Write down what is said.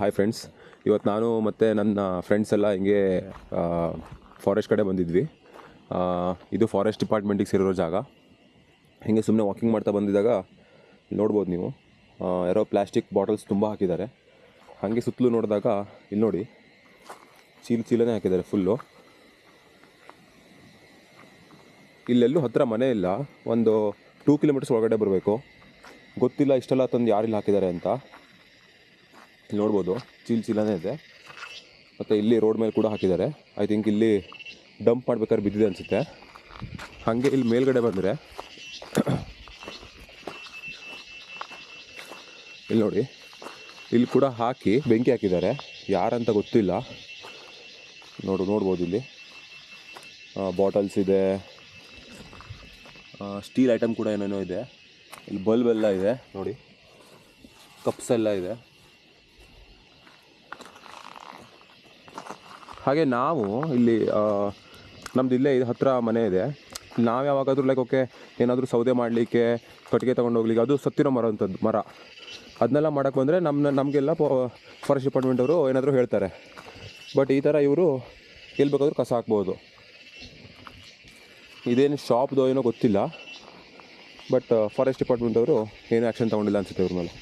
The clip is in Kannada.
ಹಾಯ್ ಫ್ರೆಂಡ್ಸ್ ಇವತ್ತು ನಾನು ಮತ್ತು ನನ್ನ ಫ್ರೆಂಡ್ಸ್ ಎಲ್ಲ ಹಿಂಗೆ ಫಾರೆಸ್ಟ್ ಕಡೆ ಬಂದಿದ್ವಿ. ಇದು ಫಾರೆಸ್ಟ್ ಡಿಪಾರ್ಟ್ಮೆಂಟಿಗೆ ಸೇರಿರೋ ಜಾಗ. ಹಿಂಗೆ ಸುಮ್ಮನೆ ವಾಕಿಂಗ್ ಮಾಡ್ತಾ ಬಂದಿದ್ದಾಗ ನೋಡ್ಬೋದು ನೀವು. ಯಾರೋ ಪ್ಲಾಸ್ಟಿಕ್ ಬಾಟಲ್ಸ್ ತುಂಬ ಹಾಕಿದ್ದಾರೆ. ಹಾಗೆ ಸುತ್ತಲೂ ನೋಡಿದಾಗ, ಇಲ್ಲಿ ನೋಡಿ, ಚೀಲ ಚೀಲನೇ ಹಾಕಿದ್ದಾರೆ ಫುಲ್ಲು ಇಲ್ಲೆಲ್ಲೂ ಹತ್ತಿರ ಮನೆ ಇಲ್ಲ. ಒಂದು ಟೂ ಕಿಲೋಮೀಟರ್ಸ್ ಒಳಗಡೆ ಬರಬೇಕು. ಗೊತ್ತಿಲ್ಲ ಇಷ್ಟೆಲ್ಲ ತಂದು ಯಾರಿಲ್ಲಿ ಹಾಕಿದ್ದಾರೆ ಅಂತ. ಇಲ್ಲಿ ನೋಡ್ಬೋದು. ಚೀಲ್ ಚೀಲನೇ ಇದೆ. ಮತ್ತು ಇಲ್ಲಿ ರೋಡ್ ಮೇಲೆ ಕೂಡ ಹಾಕಿದ್ದಾರೆ. ಐ ಥಿಂಕ್ ಇಲ್ಲಿ ಡಂಪ್ ಮಾಡ್ಬೇಕಾದ್ರೆ ಬಿದ್ದಿದೆ ಅನಿಸುತ್ತೆ. ಹಾಗೆ ಇಲ್ಲಿ ಮೇಲ್ಗಡೆ ಬಂದರೆ ಇಲ್ಲಿ ನೋಡಿ. ಇಲ್ಲಿ ಕೂಡ ಹಾಕಿ ಬೆಂಕಿ ಹಾಕಿದ್ದಾರೆ. ಯಾರಂತ ಗೊತ್ತಿಲ್ಲ. ನೋಡು, ನೋಡ್ಬೋದು ಇಲ್ಲಿ. ಬಾಟಲ್ಸ್ ಇದೆ. ಸ್ಟೀಲ್ ಐಟಮ್ ಕೂಡ ಏನೇನೋ ಇದೆ. ಇಲ್ಲಿ ಬಲ್ಬ್ ಎಲ್ಲ ಇದೆ. ನೋಡಿ. ಕಪ್ಸ್ ಎಲ್ಲ ಇದೆ. ಹಾಗೆ ನಾವು ಇಲ್ಲಿ ನಮ್ದು ಇಲ್ಲೇ ಇದು ಹತ್ತಿರ ಮನೆ ಇದೆ. ನಾವು ಯಾವಾಗಾದರೂ ಲೈಕ್ ಓಕೆ ಏನಾದರೂ ಸೌದೆ ಮಾಡಲಿಕ್ಕೆ, ಕಟ್ಟಿಗೆ ತೊಗೊಂಡು ಹೋಗ್ಲಿಕ್ಕೆ, ಅದು ಸತ್ತಿರೋ ಮರ ಅಂಥದ್ದು ಮರ. ಅದನ್ನೆಲ್ಲ ಮಾಡೋಕ್ಕೆ ಬಂದರೆ ನಮ್ಮ ನಮಗೆಲ್ಲ ಫಾರೆಸ್ಟ್ ಡಿಪಾರ್ಟ್ಮೆಂಟ್ ಅವರು ಏನಾದರೂ ಹೇಳ್ತಾರೆ. ಬಟ್ ಈ ಥರ ಇವರು ಎಲ್ಲಿ ಬೇಕಾದರೂ ಕಸ ಹಾಕ್ಬೋದು. ಇದೇನು ಶಾಪ್ದು ಏನೋ ಗೊತ್ತಿಲ್ಲ. ಬಟ್ ಫಾರೆಸ್ಟ್ ಡಿಪಾರ್ಟ್ಮೆಂಟ್ ಅವರು ಏನೂ ಆ್ಯಕ್ಷನ್ ತೊಗೊಂಡಿಲ್ಲ ಅನ್ಸುತ್ತೆ ಇವ್ರ ಮೇಲೆ.